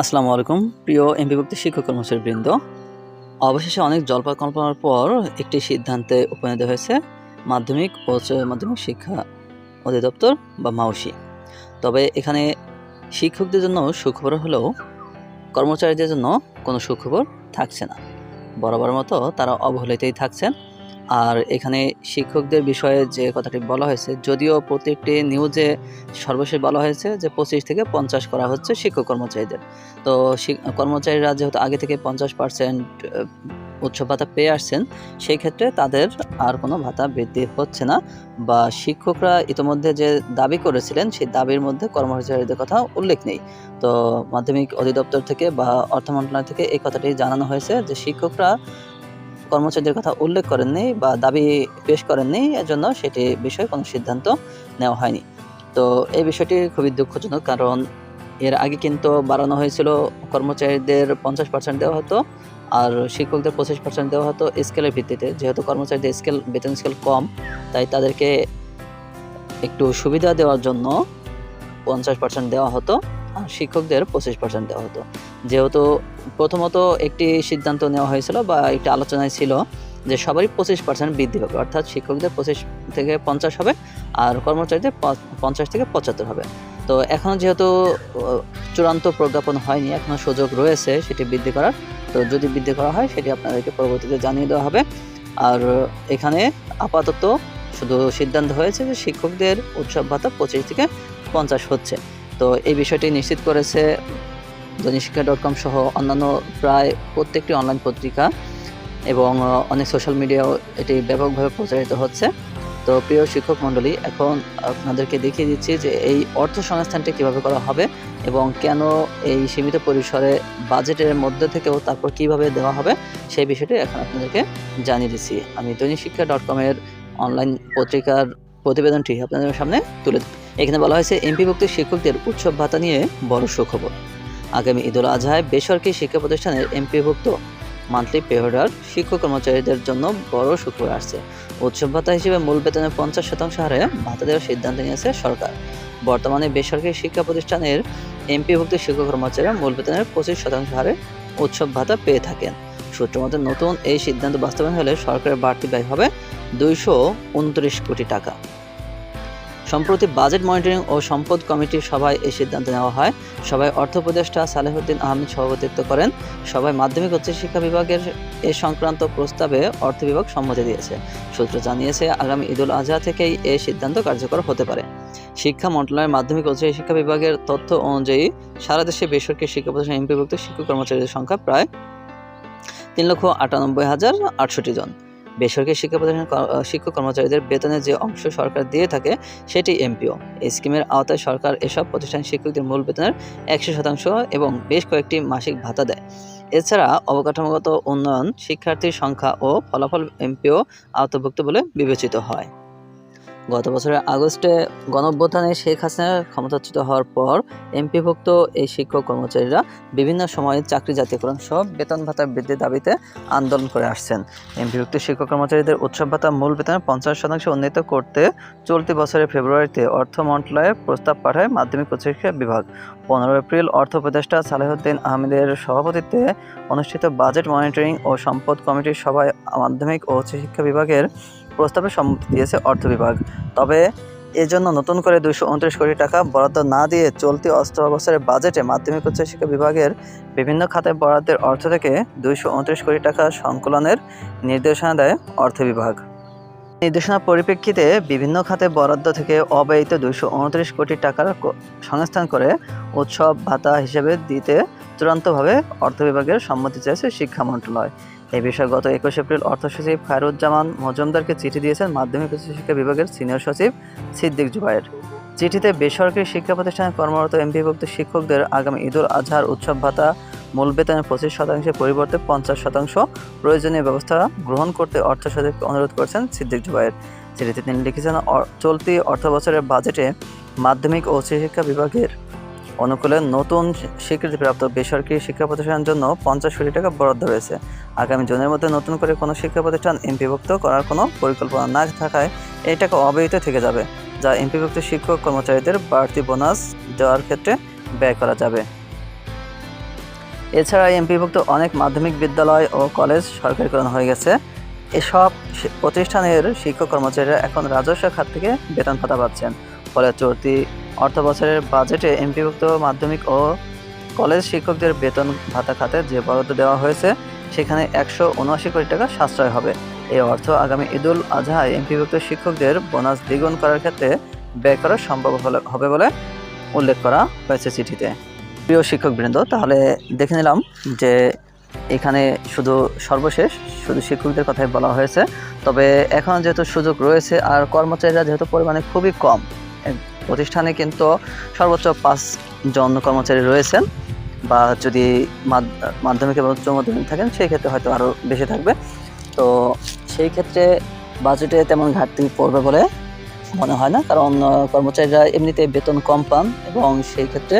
আসসালামু আলাইকুম, প্রিয় এমপিভুক্ত শিক্ষক কর্মচারী বৃন্দ। অবশেষে অনেক জল্পনা কল্পনার পর একটি সিদ্ধান্তে উপনীত হয়েছে মাধ্যমিক ও মাধ্যমিক শিক্ষা অধিদপ্তর বা মাউসি। তবে এখানে শিক্ষকদের জন্য সুখবর হলেও কর্মচারীদের জন্য কোনো সুখবর থাকছে না। বরাবর মতো তারা অবহেলিতেই থাকছেন। আর এখানে শিক্ষকদের বিষয়ে যে কথাটি বলা হয়েছে, যদিও প্রত্যেকটি নিউজে সর্বশেষ বলা হয়েছে যে পঁচিশ থেকে পঞ্চাশ করা হচ্ছে শিক্ষক কর্মচারীদের। তো কর্মচারীরা যেহেতু আগে থেকে পঞ্চাশ পার্সেন্ট উচ্চ ভাতা পেয়ে আসছেন, সেই ক্ষেত্রে তাদের আর কোনো ভাতা বৃদ্ধি হচ্ছে না বা শিক্ষকরা ইতিমধ্যে যে দাবি করেছিলেন, সেই দাবির মধ্যে কর্মচারীদের কথা উল্লেখ নেই। তো মাধ্যমিক অধিদপ্তর থেকে বা অর্থ মন্ত্রণালয় থেকে এই কথাটি জানানো হয়েছে যে শিক্ষকরা কর্মচারীদের কথা উল্লেখ করেননি বা দাবি পেশ করেননি এজন্য সেটি বিষয়ে কোনো সিদ্ধান্ত নেওয়া হয়নি। তো এই বিষয়টি খুবই দুঃখজনক, কারণ এর আগে কিন্তু বাড়ানো হয়েছিল কর্মচারীদের পঞ্চাশ পার্সেন্ট দেওয়া হতো আর শিক্ষকদের পঁচিশ পার্সেন্ট দেওয়া হতো স্কেলের ভিত্তিতে। যেহেতু কর্মচারীদের স্কেল, বেতন স্কেল কম, তাই তাদেরকে একটু সুবিধা দেওয়ার জন্য পঞ্চাশ পার্সেন্ট দেওয়া হতো। শিক্ষকদের পঁচিশ পার্সেন্ট দেওয়া হতো। যেহেতু প্রথমত একটি সিদ্ধান্ত নেওয়া হয়েছিল বা একটি আলোচনায় ছিল যে সবারই পঁচিশ পার্সেন্ট বৃদ্ধি হবে, অর্থাৎ শিক্ষকদের পঁচিশ থেকে পঞ্চাশ হবে আর কর্মচারীদের পঞ্চাশ থেকে পঁচাত্তর হবে। তো এখনও যেহেতু চূড়ান্ত প্রজ্ঞাপন হয়নি এখনও সুযোগ রয়েছে সেটি বৃদ্ধি করার, তো যদি বৃদ্ধি করা হয় সেটি আপনাদেরকে পরবর্তীতে জানিয়ে দেওয়া হবে। আর এখানে আপাতত শুধু সিদ্ধান্ত হয়েছে যে শিক্ষকদের উৎসব ভাতা পঁচিশ থেকে পঞ্চাশ হচ্ছে। তো এই বিষয়টি নিশ্চিত করেছে দৈনিকশিক্ষা ডট কম সহ অন্যান্য প্রায় প্রত্যেকটি অনলাইন পত্রিকা এবং অনেক সোশ্যাল মিডিয়াও এটি ব্যাপকভাবে প্রচারিত হচ্ছে তো প্রিয় শিক্ষক মণ্ডলী, এখন আপনাদেরকে দেখিয়ে দিচ্ছি যে এই অর্থ সংস্থানটি কীভাবে করা হবে এবং কেন এই সীমিত পরিসরে বাজেটের মধ্যে থেকেও তারপর কীভাবে দেওয়া হবে সেই বিষয়টি এখন আপনাদেরকে জানিয়ে দিচ্ছি আমি দৈনিক শিক্ষা ডট কমের অনলাইন পত্রিকার প্রতিবেদনটি আপনাদের সামনে তুলে। এখানে বলা হয়েছে, এমপিভুক্ত শিক্ষকদের উৎসব ভাতা নিয়ে বড় সুখবর। আগামী ঈদ ঈদুল আজহায় বেসরকারি শিক্ষা প্রতিষ্ঠানের এমপিভুক্ত মান্থলি পে শিক্ষক কর্মচারীদের জন্য বড় সুখবর আসছে। উৎসব ভাতা হিসেবে মূল বেতনের পঞ্চাশ শতাংশ হারে ভাতা দেওয়ার সিদ্ধান্ত নিয়েছে সরকার। বর্তমানে বেসরকারি শিক্ষা প্রতিষ্ঠানের এমপিভুক্ত শিক্ষক কর্মচারীরা মূল বেতনের পঁচিশ শতাংশ হারে উৎসব ভাতা পেয়ে থাকেন। সূত্র মতে, নতুন এই সিদ্ধান্ত বাস্তবায়ন হলে সরকারের বাড়তি ব্যয় হবে দুইশো উনত্রিশ কোটি টাকা। সম্প্রতি বাজেট মনিটরিং ও সম্পদ কমিটির সভায় এই সিদ্ধান্ত নেওয়া হয়। সভায় অর্থ উপদেষ্টা সালেহুদ্দিন আহমেদ সভাপতিত্ব করেন। সভায় মাধ্যমিক উচ্চ শিক্ষা বিভাগের এ সংক্রান্ত প্রস্তাবে অর্থ বিভাগ সম্মতি দিয়েছে। সূত্র জানিয়েছে, আগামী ঈদুল আজহা থেকেই এই সিদ্ধান্ত কার্যকর হতে পারে। শিক্ষা মন্ত্রণালয়ের মাধ্যমিক উচ্চ শিক্ষা বিভাগের তথ্য অনুযায়ী সারা দেশে বেসরকারি শিক্ষা প্রতিষ্ঠান এমপিভুক্ত শিক্ষক কর্মচারীদের সংখ্যা প্রায় তিন লক্ষ আটানব্বই হাজার আটষট্টি জন। বেসরকারি শিক্ষা প্রতিষ্ঠান শিক্ষক কর্মচারীদের বেতনের যে অংশ সরকার দিয়ে থাকে, সেটি এমপিও। এই স্কিমের আওতায় সরকার এসব প্রতিষ্ঠান শিক্ষকদের মূল বেতনের একশো শতাংশ এবং বেশ কয়েকটি মাসিক ভাতা দেয়। এছাড়া অবকাঠামোগত উন্নয়ন, শিক্ষার্থীর সংখ্যা ও ফলাফল এমপিও আওতাভুক্ত বলে বিবেচিত হয়। গত বছরের আগস্টে গণঅভ্যুত্থানে শেখ হাসিনার ক্ষমতাচ্যুত হওয়ার পর এমপিভুক্ত এই শিক্ষক কর্মচারীরা বিভিন্ন সময়ে চাকরি জাতীয়করণ সহ বেতন ভাতা বৃদ্ধির দাবিতে আন্দোলন করে আসছেন। এমপিভুক্ত শিক্ষক কর্মচারীদের উৎসব ভাতা মূল বেতনের পঞ্চাশ শতাংশ উন্নীত করতে চলতি বছরের ফেব্রুয়ারিতে অর্থ মন্ত্রণালয়ে প্রস্তাব পাঠায় মাধ্যমিক উচ্চশিক্ষা বিভাগ। পনেরো এপ্রিল অর্থ উপদেষ্টা সালেহুদ্দিন আহমেদের সভাপতিত্বে অনুষ্ঠিত বাজেট মনিটরিং ও সম্পদ কমিটির সভায় মাধ্যমিক ও উচ্চশিক্ষা বিভাগের প্রস্তাবে সম্মতি দিয়েছে অর্থ বিভাগ। তবে এজন্য নতুন করে দুইশো উনত্রিশ কোটি টাকা বরাদ্দ না দিয়ে চলতি অস্ত্র বছরের বাজেটে মাধ্যমিক উচ্চশিক্ষা বিভাগের বিভিন্ন খাতে বরাদ্দের অর্থ থেকে দুইশো উনত্রিশ কোটি টাকা সংকলনের নির্দেশনা দেয় অর্থ বিভাগ। নির্দেশনার পরিপ্রেক্ষিতে বিভিন্ন খাতে বরাদ্দ থেকে অব্যয়িত দুইশো উনত্রিশ কোটি টাকার সংস্থান করে উৎসব ভাতা হিসেবে দিতে চূড়ান্তভাবে অর্থ বিভাগের সম্মতি চেয়েছে শিক্ষা মন্ত্রণালয়। এই বিষয়ে গত একুশ এপ্রিল অর্থ সচিব খায়রুজ্জামান মজুমদারকে চিঠি দিয়েছেন মাধ্যমিক উচ্চশিক্ষা বিভাগের সিনিয়র সচিব সিদ্দিক জুবায়ের। চিঠিতে বেসরকারি শিক্ষা প্রতিষ্ঠানে কর্মরত এমপিভুক্ত শিক্ষকদের আগামী ঈদুল আজহার উৎসব ভাতা, মূল বেতনের পঁচিশ শতাংশের পরিবর্তে পঞ্চাশ শতাংশ প্রয়োজনীয় ব্যবস্থা গ্রহণ করতে অর্থ সচিবকে অনুরোধ করেছেন সিদ্দিক জুবায়ের। চিঠিতে তিনি লিখেছেন চলতি অর্থ বছরের বাজেটে মাধ্যমিক ও উচ্চশিক্ষা বিভাগের অনুকূলে নতুন স্বীকৃতিপ্রাপ্ত বেসরকারি শিক্ষা প্রতিষ্ঠানের জন্য পঞ্চাশ কোটি টাকা বরাদ্দ রয়েছে। আগামী জুনের মধ্যে নতুন করে কোনো শিক্ষা প্রতিষ্ঠান এমপিভুক্ত করার কোনো পরিকল্পনা না থাকায় এই টাকা অব্যয়িত থেকে যাবে, যা এমপিভুক্ত শিক্ষক কর্মচারীদের বাড়তি বোনাস দেওয়ার ক্ষেত্রে ব্যয় করা যাবে। এছাড়া এমপিভুক্ত অনেক মাধ্যমিক বিদ্যালয় ও কলেজ সরকারিকরণ হয়ে গেছে। এসব প্রতিষ্ঠানের শিক্ষক কর্মচারীরা এখন রাজস্ব খাত থেকে বেতন ভাতা পাচ্ছেন, ফলে চলতি অর্থ বছরের বাজেটে এমপিভুক্ত মাধ্যমিক ও কলেজ শিক্ষকদের বেতন ভাতা খাতে যে বরাদ্দ দেওয়া হয়েছে, সেখানে একশো উনআশি কোটি টাকা সাশ্রয় হবে। এই অর্থ আগামী ঈদুল আজহায় এমপিভুক্ত শিক্ষকদের বোনাস দ্বিগুণ করার ক্ষেত্রে ব্যয় করা সম্ভব হবে বলে উল্লেখ করা হয়েছে চিঠিতে। প্রিয় শিক্ষকবৃন্দ, তাহলে দেখে নিলাম যে এখানে শুধু সর্বশেষ শুধু শিক্ষকদের কথাই বলা হয়েছে। তবে এখন যেহেতু সুযোগ রয়েছে আর কর্মচারীরা যেহেতু পরিমাণে খুবই কম প্রতিষ্ঠানে কিন্তু সর্বোচ্চ পাঁচ জন কর্মচারী রয়েছেন বা যদি মাধ্যমিক এবং উচ্চ মাধ্যমিক থাকেন, সেই ক্ষেত্রে হয়তো আরও বেশি থাকবে। তো সেই ক্ষেত্রে বাজেটে তেমন ঘাটতি পড়বে বলে মনে হয় না, কারণ কর্মচারীরা এমনিতে বেতন কম পান এবং সেই ক্ষেত্রে,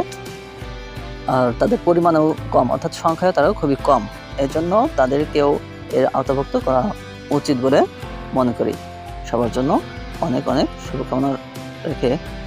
আর তাদের পরিমাণও কম, অর্থাৎ সংখ্যায় তারাও খুবই কম। এই জন্য তাদেরকেও এর আওতাভুক্ত করা উচিত বলে মনে করি। সবার জন্য অনেক অনেক শুভকামনা রেখে